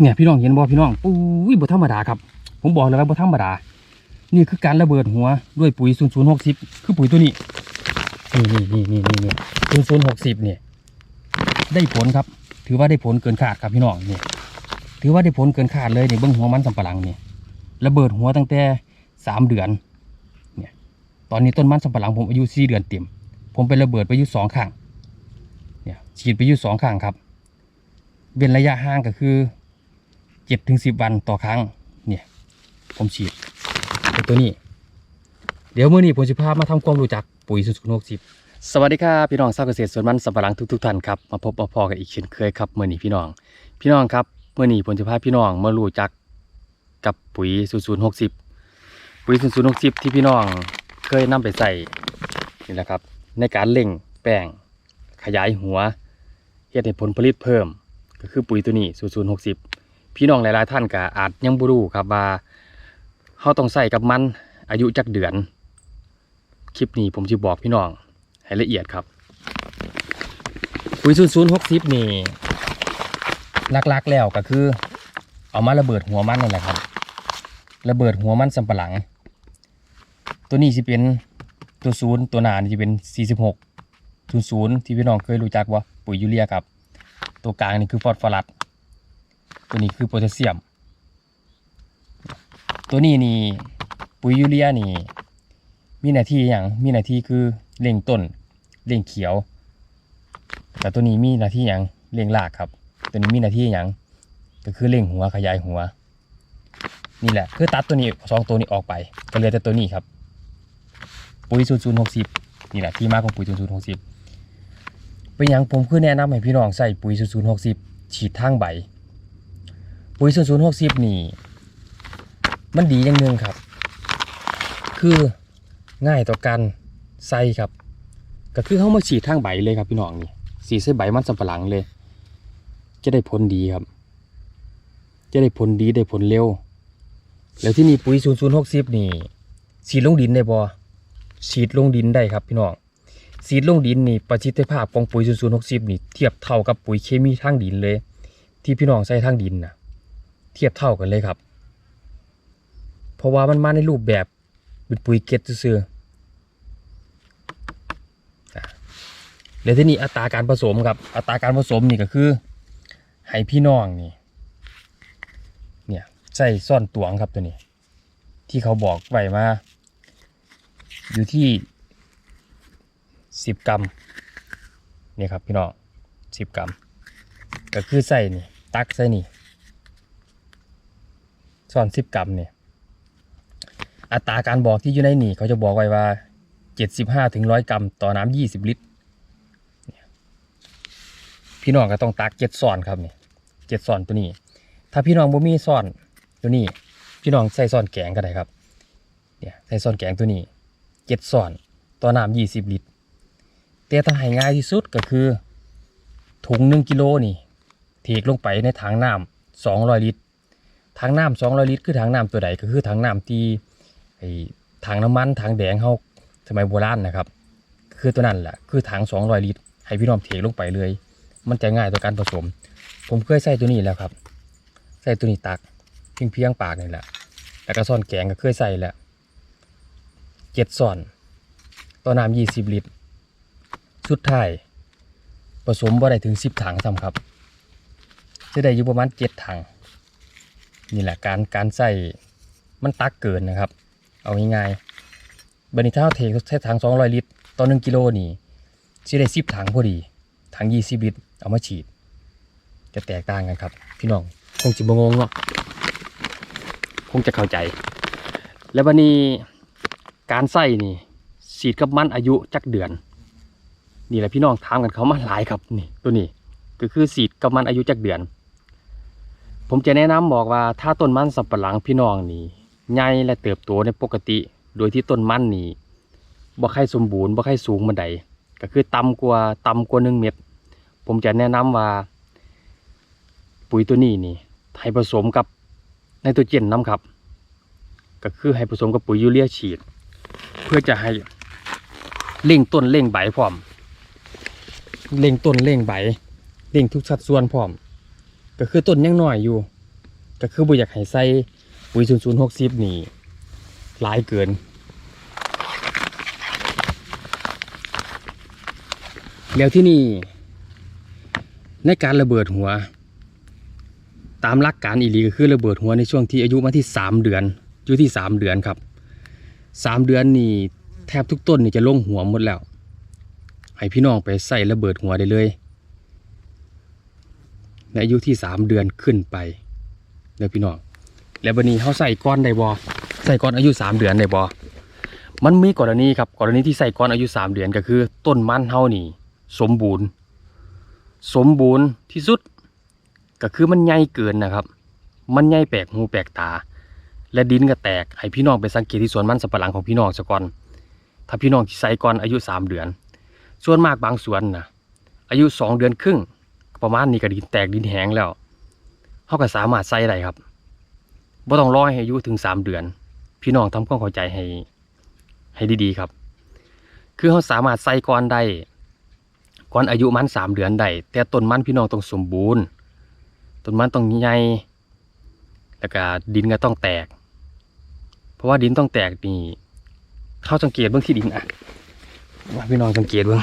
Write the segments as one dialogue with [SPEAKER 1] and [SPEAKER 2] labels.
[SPEAKER 1] เนี่ยพี่น้องเห็นบ่พี่น้องปุ้ยบ่ธรรมดาครับ ผมบอกเลยว่าบ่ธรรมดา นี่คือการระเบิดหัวด้วยปุ๋ย0060คือปุ๋ยตัวนี้ นี่นี่นี่นี่นี่นี่0060เนี่ยได้ผลครับ ถือว่าได้ผลเกินคาดครับพี่น้องนี่ถือว่าได้ผลเกินคาดเลยเนี่เบิ้องหัวมันสำปะหลังนี่ระเบิดหัวตั้งแต่สามเดือน เนี่ย ตอนนี้ต้นมันสำปะหลังผมอายุสี่เดือนเต็ม ผมไประเบิดไปอายุสองข้าง เนี่ยฉีดไปอายุสองข้างครับ เว้นระยะห่างก็คือ เจ็ดถึงสิบวันต่อครั้งเนี่ยผมฉีดไอ้ตัวนี้ เดี๋ยวเมื่อนี้ผมจะพามาทำความรู้จักปุ๋ยสุดหกสิบสวัสดีครับพี่น้องชาวเกษตรสวนมันสำปะหลังทุกๆท่านครับมาพบมาพอกันอีกเช่นเคยครับเมื่อนี้พี่น้อง พี่น้องครับเมื่อนี้ผมจะพาพี่น้องมารู้จักกับปุ๋ยศูนย์ศูนหกสิบปุ๋ยศูนย์ศูนหกสิบที่พี่น้องเคยนำไปใส่นี่แหละครับ ในการเล่งแป้งขยายหัวเฮ็ดให้ผลผลิตเพิ่ม ก็คือปุ๋ยตัวนี้ศูนย์ศูนหกสิบ พี่น้องหลายๆท่านก็อาจยังบ่รู้ครับว่าเขาต้องใส่กับมันอายุจักเดือน คลิปนี้ผมจะบอกพี่น้องให้ละเอียดครับปุ๋ยศูนย์ศูนย์หกสิบนี่หลักๆแล้วก็คือ เอามาระเบิดหัวมันนั่นแหละครับ ระเบิดหัวมันสำปะหลัง ตัวนี้จะเป็นตัวศูนย์ตัวหนานี่จะเป็นสี่สิบหกศูนย์ศูนย์ที่พี่น้องเคยรู้จักว่าปุ๋ยยูเรียครับ ตัวกลางนี่คือฟอสฟอรัส ตัวนี้คือโพแทสเซียม ตัวนี้นี่ปุ๋ยยูเรียนี่ มีหน้าที่อย่างมีหน้าที่คือเร่งต้นเร่งเขียว แต่ตัวนี้มีหน้าที่อย่างเร่งรากครับ ตัวนี้มีหน้าที่อย่างก็คือเร่งหัวขยายหัว นี่แหละ คือตัดตัวนี้สองตัวนี้ออกไปก็เหลือแต่ตัวนี้ครับปุ๋ยศูนย์ศูนย์หกสิบนี่แหละที่มาของปุ๋ย0060เป็นอย่างผมคือแนะนำให้พี่น้องใส่ปุ๋ย0060ฉีดทางใบ ปุ๋ย0060นี่ มันดีอย่างหนึ่งครับ คือง่ายต่อการใส่ครับ ก็คือเขามาฉีดทางใบเลยครับพี่น้องนี่สีใส่ใบมันสำปะหลังเลย จะได้ผลดีครับ จะได้ผลดีได้ผลเร็ว แล้วที่นี่ปุ๋ย0060นี่ฉีดลงดินได้บ่ฉีดลงดินได้ครับพี่น้องฉีดลงดินนี่ประสิทธิภาพของปุ๋ย0060นี่เทียบเท่ากับปุ๋ยเคมีทางดินเลย ที่พี่น้องใส่ทางดินนะ เทียบเท่ากันเลยครับ เพราะว่ามันมาในรูปแบบเป็นปุ๋ยเก็ตซื่อๆอะแล้วที่นี่อัตราการผสมครับ อัตราการผสมนี่ก็คือให้พี่น้องนี่ เนี่ยใส่ซ่อนตวงครับตัวนี้ ที่เขาบอกไว้มา อยู่ที่สิบกรัมนี่ครับพี่น้องสิบกรัม ก็คือใส่นี่ ตักใส่นี่ ส่วนสิบกรัมเนี่ยอัตราการบอกที่อยู่ในนี่ เขาจะบอกไว้ว่าเจ็ดสิบห้าถึงร้อยกรัม ต่อน้ำยี่สิบลิตรพี่น้องก็ต้องตักเจ็ดส่อนครับนี่เจ็ดส่อนตัวนี้ ถ้าพี่น้องบ่มีส่อนตัวนี้ พี่น้องใส่ส่อนแกงก็ได้ครับเนี่ยใส่ส่วนแกงตัวนี้เจ็ดส่วนต่อน้ำยี่สิบลิตรแต่ถ้าให้ง่ายที่สุดก็คือถุงหนึ่งกิโลนี่เทกลงไปในถังน้ำสองร้อยลิตร ถังน้ำสองร้อยลิตรคือถังน้ำตัวใดก็คือถังน้ำที่ไอ้ถังน้ำมันถังแดงเขาสมัยโบราณนะครับ คือตัวนั้นแหละคือถังสองร้อยลิตร ให้พี่น้องเทลงไปเลย มันจะง่ายต่อการผสม ผมเคยใส่ตัวนี้แล้วครับใส่ตัวนี้ตักเพียงเพียงปากนี่แหละแล้วก็ซ่อนแกงก็เคยใส่แล้วเจ็ดส่อนต่อน้ำยี่สิบลิตรสุดท้ายผสมบ่ได้ถึงสิบถังซ้ำครับจะได้อยู่ประมาณเจ็ดถัง นี่แหละการการใส่มันตักเกินนะครับ เอาง่ายๆบันนี้าเราเทใส่ถังสองร้อยลิตรต่อหนึ่งกิโลนี่จะได้สิบถังพอดี ถังยี่สิบลิตร เอามาฉีด จะแตกต่างกันครับ พี่น้อง คงจะบงงเนาะคงจะเข้าใจ แล้ววันนี้การใส่นี่ฉีดกับมันอายุจักเดือน นี่แหละพี่น้องถามกันเขามาหลายครับนี่ตัวนี้ก็คือฉีดกับมันอายุจักเดือน ผมจะแนะนำบอกว่าถ้าต้นมันสับปะหลังพี่น้องนี่ใหญ่และเติบโตในปกติ โดยที่ต้นมันนี่บ่ค่อยสมบูรณ์บ่ค่อยสูงมันใดก็คือต่ำกว่าต่ำกว่าหนึ่งเม็ดผมจะแนะนำว่า ปุ๋ยตัวนี้นี่ให้ผสมกับไนโตรเจนน้ำครับ ก็คือให้ผสมกับปุ๋ยยูเรียฉีด เพื่อจะให้เร่งต้นเร่งใบพร้อมเร่งต้นเร่งใบเร่งทุกสัดส่วนพร้อม ก็คือต้นยังน้อยอยู่ ก็คือบ่อยากให้ใส่ปุ๋ย0060นี่หลายเกินแล้วที่นี่ ในการระเบิดหัว ตามหลักการอีลีก็คือระเบิดหัวในช่วงที่อายุมาที่ 3 เดือนอยู่ที่ 3 เดือนครับ 3 เดือนนี่แทบทุกต้นนี่จะลงหัวหมดแล้ว ให้พี่น้องไปใส่ระเบิดหัวได้เลย ในอายุที่3เดือนขึ้นไปเด้อพี่น้องแล้วบันนี้เขาใส่ก้อนได้บ่ใส่ก้อนอายุ3เดือนได้บ่มันมีกรณีครับกรณีที่ใส่ก้อนอายุ3เดือนก็คือ ต้นมันเฮานี่สมบูรณ์ สมบูรณ์ที่สุด ก็คือมันใหญ่เกินนะครับ มันใหญ่แปลกหูแปลกตา และดินก็แตกให้พี่น้องไปสังเกตที่สวนมันสับปะหลังของพี่น้องซะก่อน ถ้าพี่น้องที่ใส่ก่อนอายุ3เดือน ส่วนมากบางสวนนะอายุ2เดือนครึ่ง ประมาณนี้ก็ดินแตกดินแห้งแล้วเขาก็สามารถใส่ได้ครับบ่ต้องรอให้อายุถึง3เดือน พี่น้องทำความเข้าใจให้ให้ดีๆครับ คือเขาสามารถใส่ก่อนได้ก่อนอายุมันสามเดือนได้แต่ต้นมันพี่น้องต้องสมบูรณ์ต้นมันต้องใหญ่แล้วก็ดินก็ต้องแตก เพราะว่าดินต้องแตกนี่เข้าสังเกตเบื้องที่ดินอะว่าพี่น้องสังเกตเบื้อง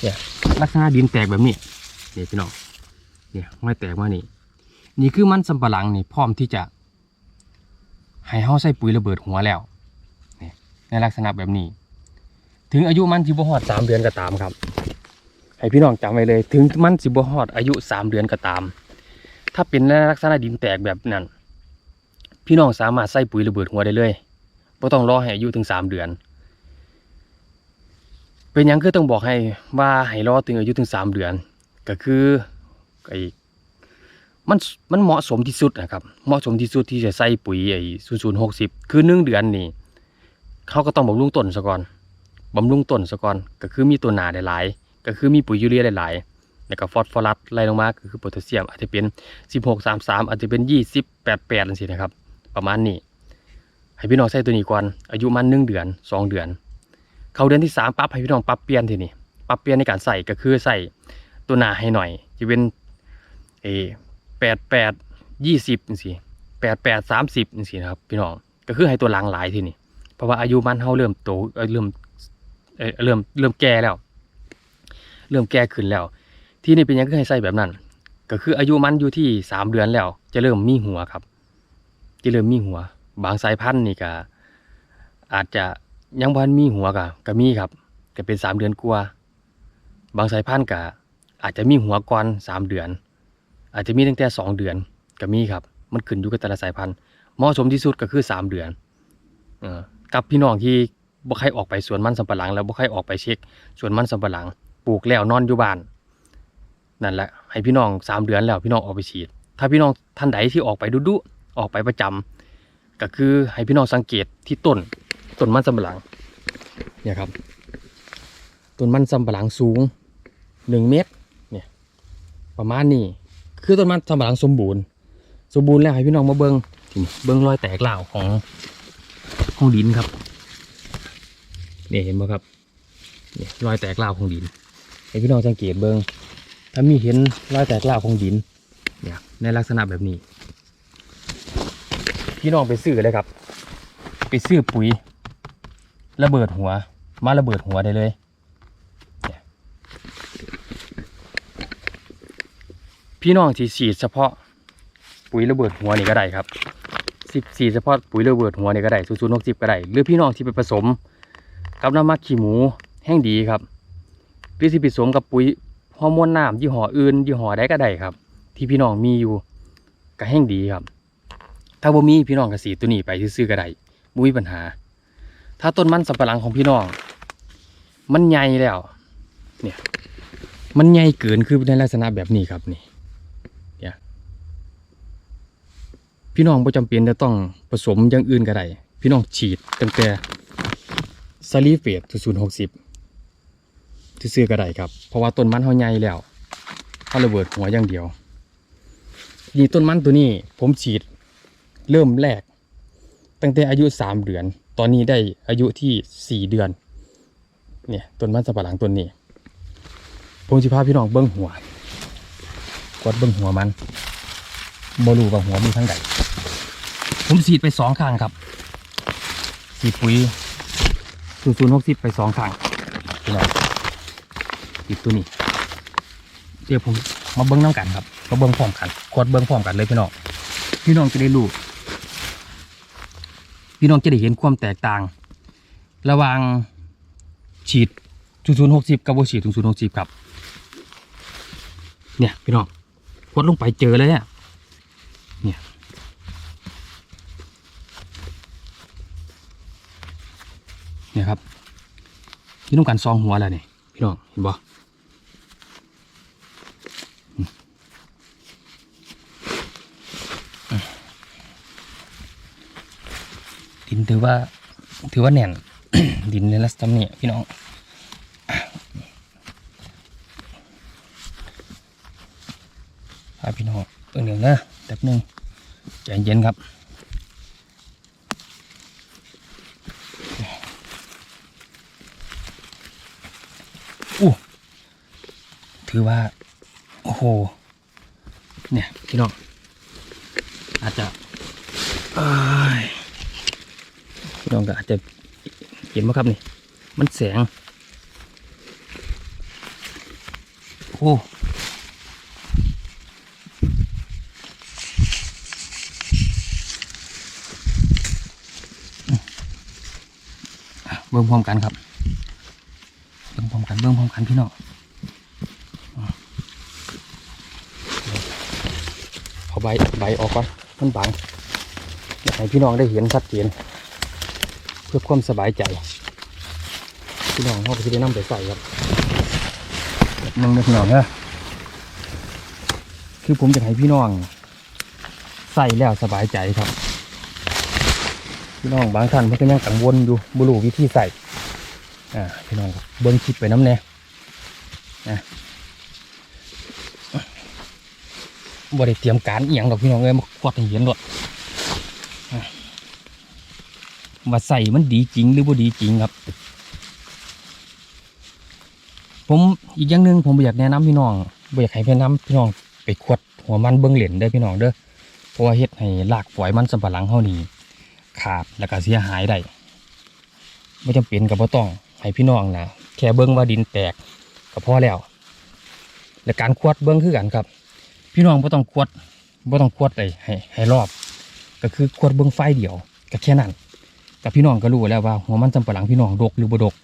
[SPEAKER 1] เนี่ยลักษณะดินแตกแบบนี้ นี่พี่น้องเนี่ยไม่แตกมานี่ นี่คือมันสำปะหลังนี่พร้อมที่จะให้เฮาใส่ปุ๋ยระเบิดหัวแล้วนี่ในลักษณะแบบนี้ ถึงอายุมันสิบ่ฮอดสามเดือนก็ตามครับ ให้พี่น้องจำไว้เลย ถึงมันสิบ่ฮอดอายุสามเดือนก็ตาม ถ้าเป็นในลักษณะดินแตกแบบนั้น พี่น้องสามารถใส่ปุ๋ยระเบิดหัวได้เลยบ่ต้องรอให้อายุถึงสามเดือน เป็นยังคือต้องบอกให้ว่าให้รอถึงอายุถึงสามเดือน ก็คือไอ้มันมันเหมาะสมที่สุดนะครับ เหมาะสมที่สุดที่จะใส่ปุ๋ยไอ้ศูนย์ศูนย์หกสิบคือหนึ่งเดือนนี่เขาก็ต้องบำรุงต้นซะก่อนบำรุงต้นซะก่อนก็คือมีตัวหนาหลายๆก็คือมีปุ๋ยยูเรียหลายๆแล้วก็ฟอสฟอรัสไล่ลงมาก็คือโพแทสเซียมอาจจะเป็น16 33อาจจะเป็น20 88จังซี่นะครับ ประมาณนี้ ให้พี่น้องใส่ตัวนี้ก่อนอายุมัน1เดือน2เดือน เข้าเดือนที่3ปั๊บให้พี่น้องปรับเปลี่ยนทีนี้ปรับเปลี่ยนในการใส่ก็คือใส่ ตัวหนาให้หน่อยจะเป็นเอ88 20จังซี่88 30จังซี่นะครับพี่น้องก็คือให้ตัวหลังหลายทีนี้เพราะว่าอายุมันเฮาเริ่มโตเริ่มเริ่มเริ่มแก่แล้ว เริ่มแก่ขึ้นแล้ว ที่นี่เป็นยังคือให้ใส่แบบนั้น ก็คืออายุมันอยู่ที่สามเดือนแล้ว จะเริ่มมีหัวครับ จะเริ่มมีหัว บางสายพันธุ์นี่ก็อาจจะยังพันมีหัวก็ก็มีครับก็เป็นสามเดือนกว่าบางสายพันธุ์ก็ อาจจะมีหัวก่อนสามเดือน อาจจะมีตั้งแต่สองเดือนก็มีครับ มันขึ้นอยู่กับแต่ละสายพันธุ์เหมาะสมที่สุดก็คือสามเดือนอกับพี่น้องที่บ่ใครออกไปสวนมันสำปะหลัง แล้วบ่ใครออกไปเช็คสวนมันสำปะหลัง ปลูกแล้วนอนอยู่บ้านนั่นแหละให้พี่น้องสามเดือนแล้วพี่น้องออกไปฉีด ถ้าพี่น้องท่านใดที่ออกไปดุๆออกไปประจำก็คือให้พี่น้องสังเกตที่ต้นต้นมันสำปะหลังเนี่ยครับต้นมันสำปะหลังสูงหนึ่งเมตร ประมาณนี้ คือต้นมันสำปะหลังสมบูรณ์ สมบูรณ์แล้วให้พี่น้องมาเบิ้งนี่เบิ้งรอยแตกเหล่าวของของดินครับเนี่ยเห็นไหมครับเนี่ยรอยแตกราวของดินให้พี่น้องสังเกตเบิงถ้ามีเห็นรอยแตกราวของดินเนี่ยในลักษณะแบบนี้ พี่น้องไปซื้อเลยครับ ไปซื้อปุ๋ย ระเบิดหัว มาระเบิดหัวได้เลย พี่น้องที่ฉีดเฉพาะปุ๋ยระเบิดหัวนี่ก็ได้ครับสิฉีดเฉพาะปุ๋ยระเบิดหัวนี่ก็ได้ศูนย์ศูนย์หกสิบก็ได้หรือพี่น้องที่ไปผสม กับน้ำมักขี้หมูแห้งดีครับหรือสิผสมกับปุ๋ยฮอร์โมนน้ำยี่ห้ออื่นยี่ห้อใดก็ได้ครับ ที่พี่น้องมีอยู่ก็แห้งดีครับ ถ้าบ่มีพี่น้องก็สีตัวนี้ไปซื้อๆก็ได้บ่มีปัญหา ถ้าต้นมันสำปะหลังของพี่น้อง มันใหญ่แล้วเนี่ยมันใหญ่เกินคือในลักษณะแบบนี้ครับนี่เนี่ย พี่น้องบ่จำเป็นจะต้องผสมอย่างอื่นก็ได้พี่น้องฉีดตั้งแต่ซาลีเฟตศูนย์หกสิบซื้อก็ได้ครับ เพราะว่าต้นมันเขาใหญ่แล้วเขาระเบิดหัวอย่างเดียวนี่ต้นมันตัวนี้ผมฉีดเริ่มแรก ตั้งแต่อายุสามเดือน ตอนนี้ได้อายุที่สี่เดือน เนี่ยต้นมันสับปะหลังต้นนี้ ผมสิพาพี่น้องเบิ้งหัว กดเบิ้งหัวมัน บรูกับหัวมีทั้งใดผมฉีดไปสองข้างครับฉีปุ๋ยศูนย์ศูนย์หกสิบไปสองข้างพี่น้องฉีดตัวนี้เดี๋ยวผมมาเบิ้งน้ำกันครับมาเบิ้งพร้อมกันขวดเบิ้งพร้อมกันเลยพี่น้องพี่น้องจะได้รู้พี่น้องจะได้เห็นความแตกต่าง ระหว่างฉีดศูนย์ศูนย์หกสิบกับบ่ฉีดศูนย์ศูนย์หกสิบครับ เนี่ยพี่น้องขวดลงไปเจอเลยเนี่ย เนี่ยครับพี่ต้องการซองหัวแล้วนี่พี่น้องเห็นบ่ดินถือว่าถือว่าแน่น ดินในลักษณะนี้พี่น้องพาพี่น้องเออหนึ่งนะแป๊บหนึงใจเย็นครับ อู้ ถือว่า โอ้โห เนี่ยพี่น้อง อาจจะพี่น้องก็อาจจะเห็นไหมครับนี่ มันแสง โอ้เบิ่งพร้อมกันครับ เบิ่งพร้อมกัน เบิ่งพร้อมกันพี่น้องเอา ใบใบออกก่อนมันบังอยากให้พี่น้องได้เห็นชัดเจนเพื่อความสบายใจ พี่น้องเขาไปที่ได้นำไปใส่ครับแบบนึงนะพี่น้องนะคือผมจะให้พี่น้อง ใส่แล้วสบายใจครับ พี่น้องบางท่านเพิ่นก็ยังกังวลอยู่บุรูวิธีใส่อ่าพี่น้องครับเบิ้งคลิปไปน้ำแน่นะ บ่ได้เตรียมการเอียงดอกพี่น้องเลยมาควดให้เห็นหมดอะว่าใส่มันดีจริงหรือบ่ดีจริงครับ ผมอีกอย่างหนึ่งผมอยากแนะนำพี่น้องบ่อยากให้พี่น้ำพี่น้องไปขวดหัวมันเบิ้งเหรียญได้พี่น้องเด้อเพราะว่าเฮ็ดให้รากฝอยมันสำปะหลังเฮานี่ขาดแล้วก็เสียหายได้ไม่จำเป็นกับบ่ต้องให้พี่น้องนะแค่เบิ้งว่าดินแตกก็พอแล้ว และการควดเบิ้งคือกันครับ พี่น้องบ่ต้องควดบ่ต้องควดเลยให้ให้รอบ ก็คือควดเบิ้องไฟเดียวก็แค่นั้นกับพี่น้องก็รู้แล้วว่าหัวมันจำปะหลังพี่น้องดกหรือบดก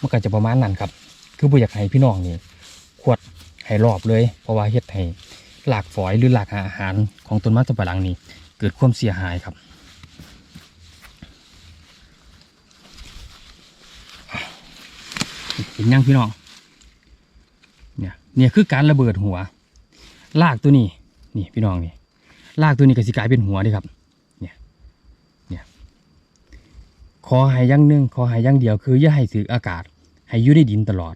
[SPEAKER 1] มันก็จะประมาณนั้นครับ คือบ่อยากให้พี่น้องนี่ควดให้รอบเลย เพราะว่าเฮ็ดให้หลากฝอยหรือหลากอาหารของต้นไม้จำปะหลังนี่เกิดความเสียหายครับเห็นยังพี่น้องเนี่ยเนี่ยคือการระเบิดหัว ลากตัวนี้ นี่พี่น้องนี่ลากตัวนี้ก็สิกลายเป็นหัวดิครับ เนี่ย เนี่ยขอห้อยังหนึ่งขอห้อยังเดียวคืออย่าให้ถืออากาศ ให้อยู่ในดินตลอด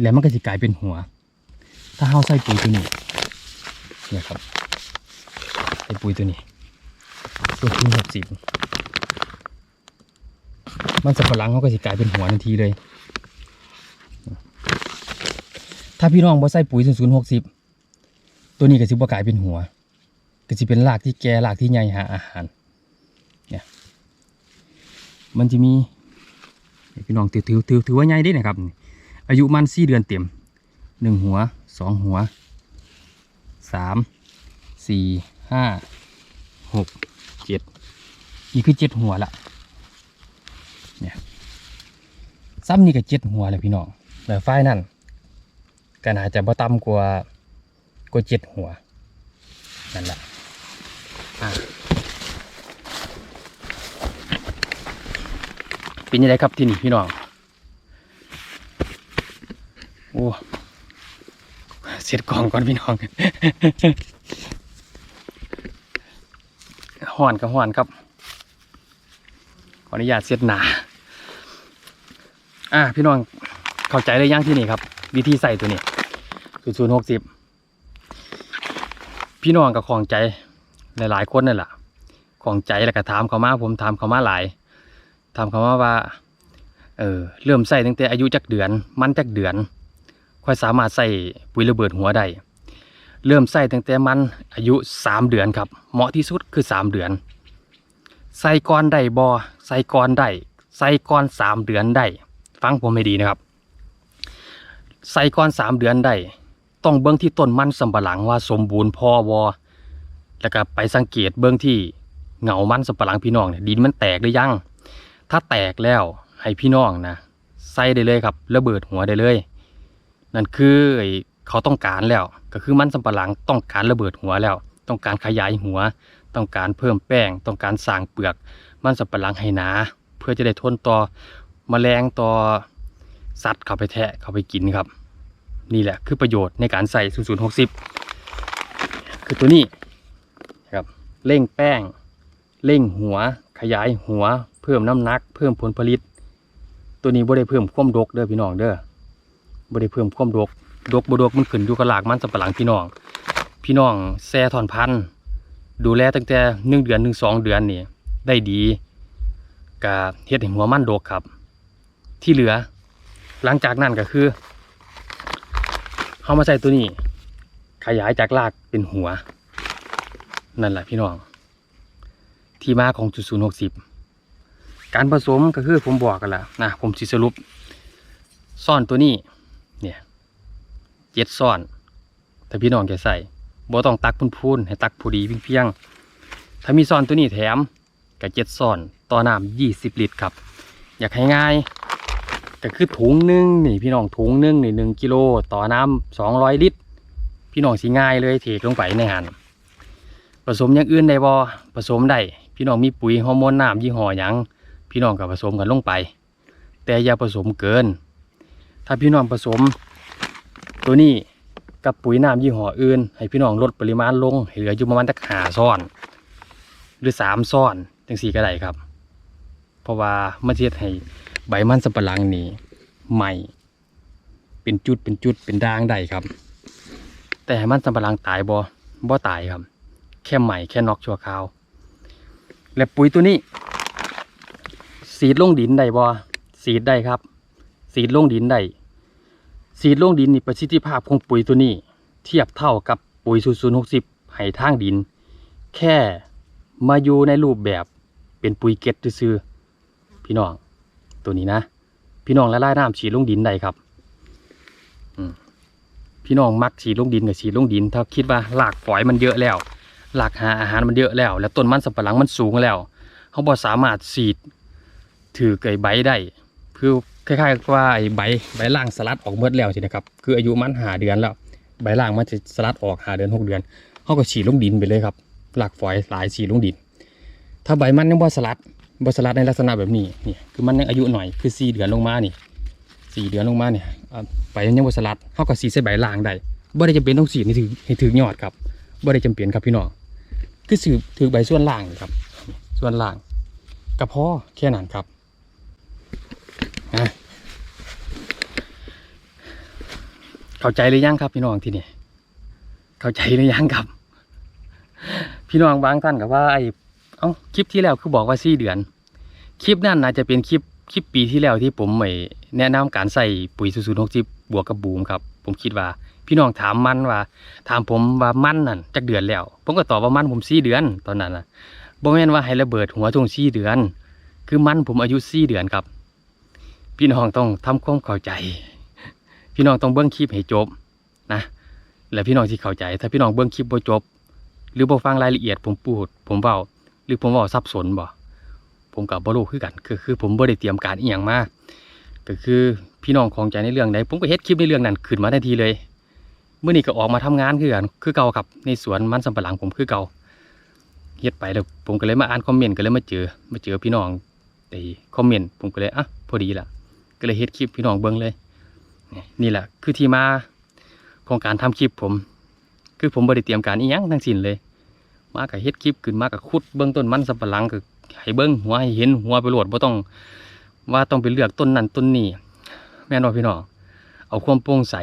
[SPEAKER 1] แล้วมันก็สิกลายเป็นหัว ถ้าเฮาใส่ปุ๋ยตัวนี้ เนี่ยครับ ใส่ปุ๋ยตัวนี้ ตัวที่หกสิบมันสับปะหลังเขาก็สิกลายเป็นหัวทันทีเลย ถ้าพี่น้องบ่ใส่ปุ๋ยศูนย์หกสิบ ตัวนี้ก็สิบ่กลายเป็นหัวก็สิเป็นรากที่แก่รากที่ใหญ่หาอาหารเนี่ยมันจะมีพี่น้องถือถือถือถือว่าใหญ่ได้นะครับ อายุมันสี่เดือนเต็มหนึ่งหัวสองหัวสามสี่ห้าหกเจ็ดนี่คือเจ็ดหัวละเนี่ยซ้ำนี่ก็เจ็ดหัวเลยพี่น้องแต่ฝ้ายนั่นก็น่าจะบ่ต่ำกว่า กว่าเจ็ดหัว นั่นแหละเป็นยังไงครับที่นี่พี่น้อง โอ้เสร็จกล่องก่อนพี่น้องห่อนก็ห่อนครับ ขออนุญาตเสียดหนา อะพี่น้องเข้าใจเลยยังที่นี่ครับ วิธีใส่ตัวนี้ศูนย์ศูนย์หกสิบ พี่น้องกับของใจหลายๆคนนั่นแหละของใจแล้วก็ถามเขามาผมถามเขามาหลายถามเขามาว่าเออเริ่มใส่ตั้งแต่อายุจักเดือน มันจักเดือน ค่อยสามารถใส่ปุ๋ยระเบิดหัวได้เริ่มใส่ตั้งแต่มันอายุ 3 เดือนครับ เหมาะที่สุดคือ 3 เดือน ใส่ก่อนได้บอใส่ก่อนได้ใส่ก่อน 3 เดือนได้ ฟังผมให้ดีนะครับ ใส่ก่อน 3 เดือนได้ ต้องเบื้องที่ต้นมันสำปะหลังว่าสมบูรณ์พอวอแล้วก็ไปสังเกตเบื้องที่เหงามันสำปะหลังพี่น้องเนี่ยดินมันแตกหรือยัง ถ้าแตกแล้วให้พี่น้องนะใส่ได้เลยครับระเบิดหัวได้เลย นั่นคือไอเขาต้องการแล้ว ก็คือมันสำปะหลังต้องการระเบิดหัวแล้ว ต้องการขยายหัว ต้องการเพิ่มแป้ง ต้องการสร้างเปลือก มันสำปะหลังให้หนา เพื่อจะได้ทนต่อมแมลงต่อสัตว์เข้าไปแทะเข้าไปกินครับ นี่แหละคือประโยชน์ในการใส่ 0060 คือตัวนี้ครับเร่งแป้ง เร่งหัว ขยายหัว เพิ่มน้ำหนัก เพิ่มผลผลิต ตัวนี้บ่ได้เพิ่มความดกเด้อพี่น้องเด้อบ่ได้เพิ่มความดก ดกบ่ดกมันขึ้นอยู่กับรากมันสำปะหลังพี่น้อง พี่น้องแซ่ถอนพันธุ์ดูแลตั้งแต่หนึ่งเดือนหนึ่งสองเดือนนี่ได้ดีกะเฮ็ดให้หัวมันดกครับ ที่เหลือ หลังจากนั้นก็คือ เขามาใส่ตัวนี้ ขยายจากรากเป็นหัว นั่นแหละพี่น้อง ที่มาของจุดศูนย์หกสิบการผสมก็คือผมบอกกันแล้วนะผมสิสรุป ซ่อนตัวนี้ เนี่ยเจ็ดซ่อนถ้าพี่น้องจะใส่บ่ต้องตักพูนๆให้ตักพอดีเพียงๆถ้ามีซ่อนตัวนี้แถมกับเจ็ดซ่อน ต่อน้ำยี่สิบลิตรครับ อยากให้ง่าย ก็คือถุงหนึงนี่พี่น้องถุงหนึงนี่หนึ่งกิโลต่อน้ำสองร้อยลิตร พี่น้องสิง่ายเลยเทลงไปในหันผสมอย่างอื่นได้บ่ผสมได้พี่น้องมีปุ๋ยฮอร์โมนน้ำยี่ห้อหยังพี่น้องก็ผสมกันลงไป แต่อย่าผสมเกิน ถ้าพี่น้องผสม ตัวนี้กับปุ๋ยน้ำยี่ห้ออื่น ให้พี่น้องลดปริมาณลงให้เหลืออยู่ประมาณตักหาซ้อน หรือสามซ้อนจังสี่ก็ได้ครับ เพราะว่ามันจะเฮ็ดให้ ใบมันสำปะหลังนี่ใหม่ เป็นจุดเป็นจุดเป็นด่างได้ครับ แต่มันสำปะหลังตายบ่บ่ตายครับ แค่ใหม่แค่นอกชั่วคราว และปุ๋ยตัวนี้ สีดลงดินได้บ่สีดได้ครับ สีดลงดินได้สีดลงดินนี่ประสิทธิภาพของปุ๋ยตัวนี้ เทียบเท่ากับปุ๋ยสูศูนย์หกสิบไห้ทางดิน แค่มาอยู่ในรูปแบบเป็นปุ๋ยเก็ดซื่อพี่น้อง ตัวนี้นะ พี่น้องละลายน้ำฉีดลงดินได้ครับพี่น้องมักฉีดลงดินกับฉีดลงดิน ถ้าคิดว่าหลากฝอยมันเยอะแล้ว หลากหาอาหารมันเยอะแล้ว แล้วต้นมันสำปะหลังมันสูงแล้ว เขาบอสามารถฉีดถือไก่ใบได้คือคล้ายๆกับว่าไอ้ใบใบล่างสลัดออกเมื่อแล้วใช่ไหมครับ คืออายุมันหาเดือนแล้ว ใบล่างมันจะสลัดออกหาเดือนหกเดือนเขาก็ฉีดลงดินไปเลยครับ หลักฝอยหลายฉีดลงดิน ถ้าใบมันยังบ่สลัด บสลัดในลักษณะแบบนี้นี่คือมันยังอายุหน่อยคือสี่เดือนลงมานี่สี่เดือนลงมาเนี่ยอ่าใบมันยังบสลัดเขาก็ฉีใส่ใบล่างได้บ่ได้จำเป็นต้องฉีดให้ถึงให้ถึงยอดครับบ่ได้จำเป็นครับพี่น้องคือสืบถือใบส่วนล่างครับ ส่วนล่างก็พอแค่นั้นครับอะเข้าใจหรือยังครับพี่น้องที่นี่เข้าใจหรือยังครับ พี่น้องบางท่านกับว่าไอ้ เอ้าคลิปที่แล้วคือบอกว่าสี่เดือน คลิปนั่นน่าจะเป็นคลิปคลิปปีที่แล้วที่ผมไม่แนะนำการใส่ปุ๋ยสูสูนหกสิบบวกกับบูมครับ ผมคิดว่า พี่น้องถามมันว่า ถามผมว่ามันนั่นจักเดือนแล้ว ผมก็ตอบว่ามันผมสี่เดือนตอนนั้นนะบ่แม่นว่าให้ระเบิดหัวทงสี่เดือน คือมันผมอายุสี่เดือนครับ พี่น้องต้องทำความเข้าใจ พี่น้องต้องเบิ้องคลิปให้จบนะแล้วพี่น้องที่เข้าใจ ถ้าพี่น้องเบิ้องคลิปบ่จบ หรือบ่ฟังรายละเอียดผมพูด ผมเว้า รือผมว้าสับสนบ่ผมกับบรูคือกันคือคือผมบ่ได้เตรียมการอีหยังมาก็คือพี่น้องของใจในเรื่องใดผมก็เฮ็ดคลิปในเรื่องนั้นขึ้นมาทันทีเลยเมื่อนี้ก็ออกมาทำงานคือกันคือเก่าครับในสวนมันสำปะหลังผมคือเก่าเฮ็ดไปแล้วผมก็เลยมาอ่านคอมเมนต์ก็เลยมาเจอมาเจอพี่น้องไอ้คอมเมนต์ผมก็เลยอะพอดีละก็เลยเฮ็ดคลิปพี่น้องเบิ่งเลยนี่แหละคือที่มาของการทำคลิปผม คือผมบ่ได้เตรียมการอีหยังทั้งสิ้นเลย มากับเฮ็ดคลิปขึ้นมากับขุดเบื้องต้นมันสำปะหลังก็ให้เบิ่งหัวให้เห็นหัวไปโหลดบ่ต้องว่าต้องไปเลือกต้นนั้นต้นนี้แม่นบ่พี่น้องเอาความโปร่งใส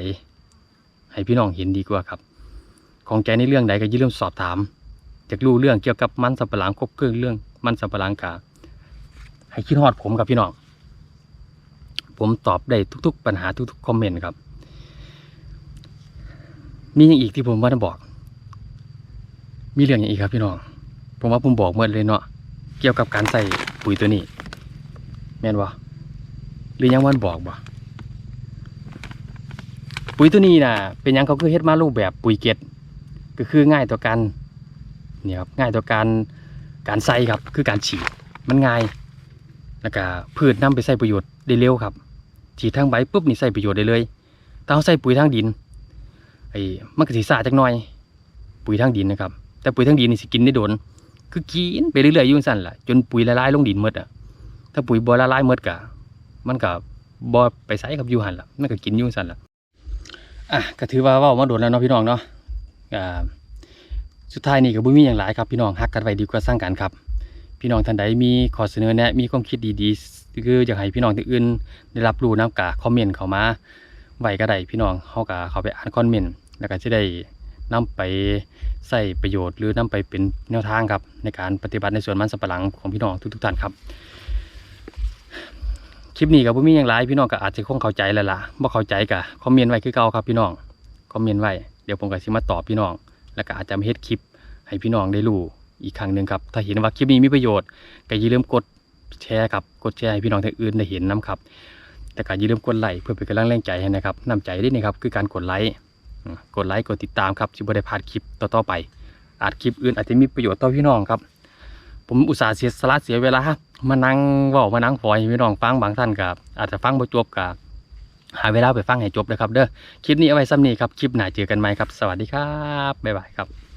[SPEAKER 1] ให้พี่น้องเห็นดีกว่าครับ ของใจในเรื่องใดก็อย่าลืมสอบถามอยากรู้เรื่องเกี่ยวกับมันสำปะหลังครบเครื่องเรื่องมันสำปะหลังกาให้คิดฮอดผมครับพี่น้องผมตอบได้ทุก ๆ ปัญหาทุก ๆ คอมเมนต์ครับ มีอย่างอีกที่ผมว่าจะบอก มีเรื่องอย่างอีกครับพี่น้องผมว่าผมบอกหมดเลยเนาะเกี่ยวกับการใส่ปุ๋ยตัวนี้ แม่นบ่หรือยังวันบอกบ่ปุ๋ยตัวนี้น่ะเป็นยังเขาคือเฮ็ดมารูปแบบปุ๋ยเกล็ดก็คือง่ายต่อการเนี่ยครับง่ายต่อการการใส่ครับคือการฉีดมันง่ายแล้วก็พืชนํไปใส่ประโยชน์ได้เร็วครับฉีดทางใบปุ๊บนี่ใส่ประโยชน์ได้เลยถ้าเราใส่ปุ๋ยทางดินไอ้มันก็สิซ่าจักหน่อยปุ๋ยทางดินนะครับ แต่ปุ๋ยทางดินนี่สิกินได้โดน คือกินไปเรื่อยๆอยู่งซั่นล่ะ จนปุ๋ยละลายลงดินหมดอะ ถ้าปุ๋ยบ่ละลายหมดก็มันก็บ่ไปใส่กับยูหันล่ะมันก็กินอยู่งซั่นล่ะ อะก็ถือว่าว้ามาโดนแล้วเนาะพี่น้องเนาะ อ่า สุดท้ายนี่ก็บ่มีหยังหลายครับพี่น้องฮักกันไว้ดีกว่าสร้างกันครับ พี่น้องท่านใดมีข้อเสนอแนะ มีความคิดดีๆคืออยากให้พี่น้องที่อื่น ได้รับรู้น้ำกะคอมเมนต์เข้ามาไว้ก็ได้พี่น้องเฮาก็เขาไปอ่านคอมเมนต์แล้วก็จะได้ นำไปใช้ประโยชน์ หรือนำไปเป็นแนวทางครับ ในการปฏิบัติในสวนมันสำปะหลังของพี่น้องทุกๆท่านครับคลิปนี้ก็บ่มีหยังหลายพี่น้องก็อาจจะคงเข้าใจแล้วล่ะบ่เข้าใจก็คอมเมนต์ไว้คือเก่าครับพี่น้องคอมเมนต์ไว้เดี๋ยวผมก็สิมาตอบพี่น้อง แล้วก็อาจจะมาเฮ็ดคลิปให้พี่น้องได้รู้อีกครั้งหนึ่งครับถ้าเห็นว่าคลิปนี้มีประโยชน์ก็อย่าลืมกดแชร์ครับกดแชร์ให้พี่น้องท่านอื่นได้เห็นนํครับ แต่ก็อย่าลืมกดไลค์เพื่อเป็นกำลังแรงใจให้นะครับน้ำใจด้วยนะครับคือการกดไลค์ กดไลค์กดติดตามครับสิบ่ได้พลาดคลิปต่อๆไป อาจคลิปอื่นอาจจะมีประโยชน์ต่อพี่น้องครับ ผมอุตส่าห์เสียสละเสียเวลามานั่งว่ามานั่งฟอยพี่น้องฟังบางท่านกับอาจจะฟังบ่จบกับหาเวลาไปฟังให้จบเลยครับเด้อคลิปนี้เอาไว้ซ้ำนี้ครับคลิปหน้าเจอกันใหม่ครับ สวัสดีครับบ๊ายบายครับ